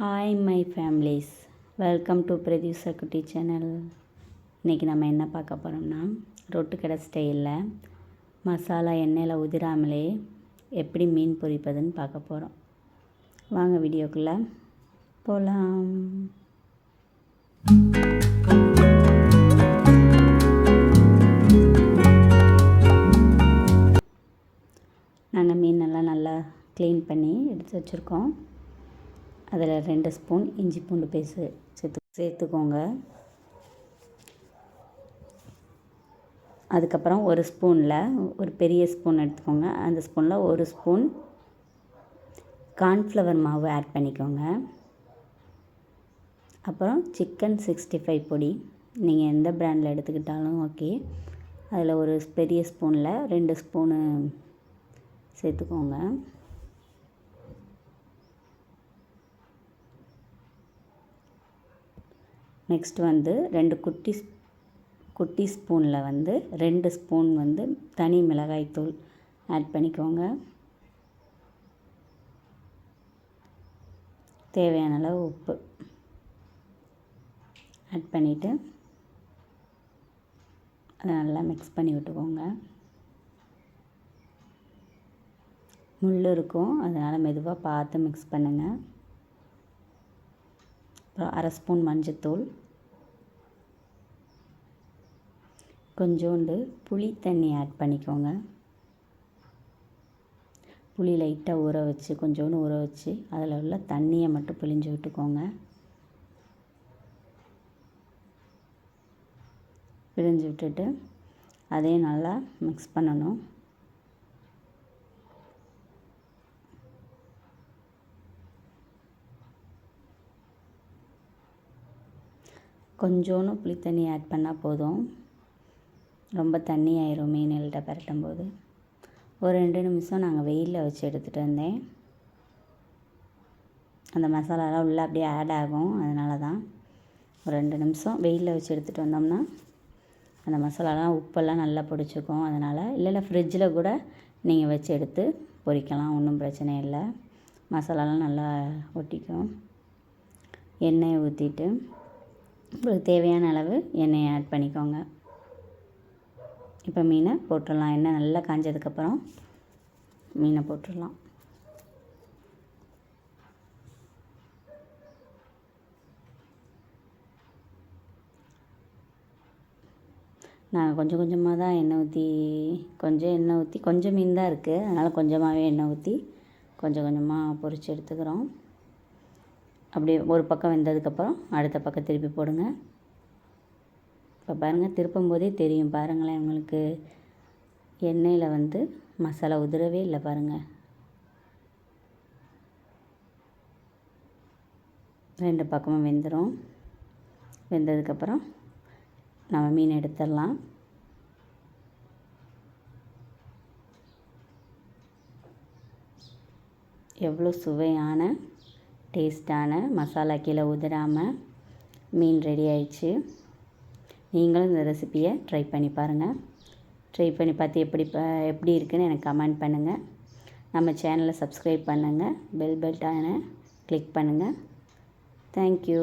Hi my families welcome to பிரதியூசர் குட்டி channel இன்றைக்கி நம்ம என்ன பார்க்க போகிறோம்னா ரொட்டுக்கடை ஸ்டைலில் மசாலா எண்ணெயில் உதிராமலே எப்படி மீன் பொரிப்பதுன்னு பார்க்க போகிறோம் வாங்க வீடியோக்குள்ளே போகலாம் நாங்கள் மீன் எல்லாம் நல்லா க்ளீன் பண்ணி எடுத்து வச்சுருக்கோம். அதில் ரெண்டு ஸ்பூன் இஞ்சி பூண்டு பேஸ்ட் சேர்த்து சேர்த்துக்கோங்க. அதுக்கப்புறம் ஒரு ஸ்பூனில் ஒரு பெரிய ஸ்பூன் எடுத்துக்கோங்க. அந்த ஸ்பூனில் ஒரு ஸ்பூன் கார்ன்ஃப்ளவர் மாவு ஆட் பண்ணிக்கோங்க. அப்புறம் சிக்கன் சிக்ஸ்டி ஃபைவ் பொடி நீங்கள் எந்த ப்ராண்டில் எடுத்துக்கிட்டாலும் ஓகே. அதில் ஒரு பெரிய ஸ்பூனில் ரெண்டு ஸ்பூனு சேர்த்துக்கோங்க. நெக்ஸ்ட் வந்து ரெண்டு குட்டி குட்டி ஸ்பூனில் வந்து ரெண்டு ஸ்பூன் வந்து தனி மிளகாய்த்தூள் ஆட் பண்ணிக்கோங்க. தேவையான அளவு உப்பு ஆட் பண்ணிவிட்டு அதை நல்லா மிக்ஸ் பண்ணி விட்டுக்கோங்க. முள் இருக்கும் அதனால் மெதுவாக பார்த்து மிக்ஸ் பண்ணுங்கள் அப்புறம் அரை ஸ்பூன் மஞ்சத்தூள். கொஞ்சோண்டு புளி தண்ணி ஆட் பண்ணிக்கோங்க. புளி லைட்டாக ஊற வச்சு கொஞ்சோண்டு ஊற வச்சு அதில் உள்ள தண்ணியை மட்டும் பிழிஞ்சு விட்டுக்கோங்க. பிழிஞ்சு விட்டுட்டு அதையும் நல்லா மிக்ஸ் பண்ணணும். கொஞ்சோன்னு புளி தண்ணி ஆட் பண்ணால் போதும். ரொம்ப தண்ணி ஆயிரும் மீன்கள்கிட்ட பரட்டும் போது ஒரு ரெண்டு நிமிஷம் நாங்கள் வெயிலில் வச்சு எடுத்துகிட்டு வந்தேன். அந்த மசாலாலாம் உள்ளே அப்படியே ஆட் ஆகும். அதனால தான் ஒரு ரெண்டு நிமிஷம் வெயிலில் வச்சு எடுத்துகிட்டு வந்தோம்னா அந்த மசாலாலாம் உப்பெல்லாம் நல்லா பிடிச்சிக்கும். அதனால் இல்லை இல்லை ஃப்ரிட்ஜில் கூட நீங்கள் வச்சு எடுத்து பொரிக்கலாம் ஒன்றும் பிரச்சனை இல்லை. மசாலாலாம் நல்லா ஒட்டிக்கும். எண்ணெயை ஊற்றிட்டு உங்களுக்கு தேவையான அளவு எண்ணெயை ஆட் பண்ணிக்கோங்க. இப்போ மீனை போட்டுடலாம். எண்ணெய் நல்லா காஞ்சதுக்கப்புறம் மீனை போட்டுடலாம். நான் கொஞ்சம் கொஞ்சமாக தான் எண்ணெய் ஊற்றி கொஞ்சம் எண்ணெய் ஊற்றி கொஞ்சம் மீன் தான் இருக்குது அதனால் கொஞ்சமாகவே எண்ணெய் ஊற்றி கொஞ்சம் கொஞ்சமாக பொரித்து எடுத்துக்கிறோம். அப்படியே ஒரு பக்கம் வெந்ததுக்கப்புறம் அடுத்த பக்கம் திருப்பி போடுங்க. இப்போ பாருங்கள் திருப்பும் போதே தெரியும் பாருங்களேன் உங்களுக்கு. எண்ணெயில் வந்து மசாலா உதிரவே இல்லை பாருங்கள் ரெண்டு பக்கமும் வெந்துடும் வெந்ததுக்கப்புறம் நம்ம மீன் எடுத்துடலாம். எவ்வளோ சுவையான டேஸ்ட்டான மசாலா கீழே உதிராமல் மீன் ரெடி ஆயிடுச்சு. நீங்களும் இந்த ரெசிப்பியை ட்ரை பண்ணி பாருங்கள் ட்ரை பண்ணி பார்த்து எப்படி எப்படி இருக்குன்னு எனக்கு கமெண்ட் பண்ணுங்கள் நம்ம சேனலை சப்ஸ்கிரைப் பண்ணுங்கள் பெல் பெல்ட்டான கிளிக் பண்ணுங்கள் தேங்க்யூ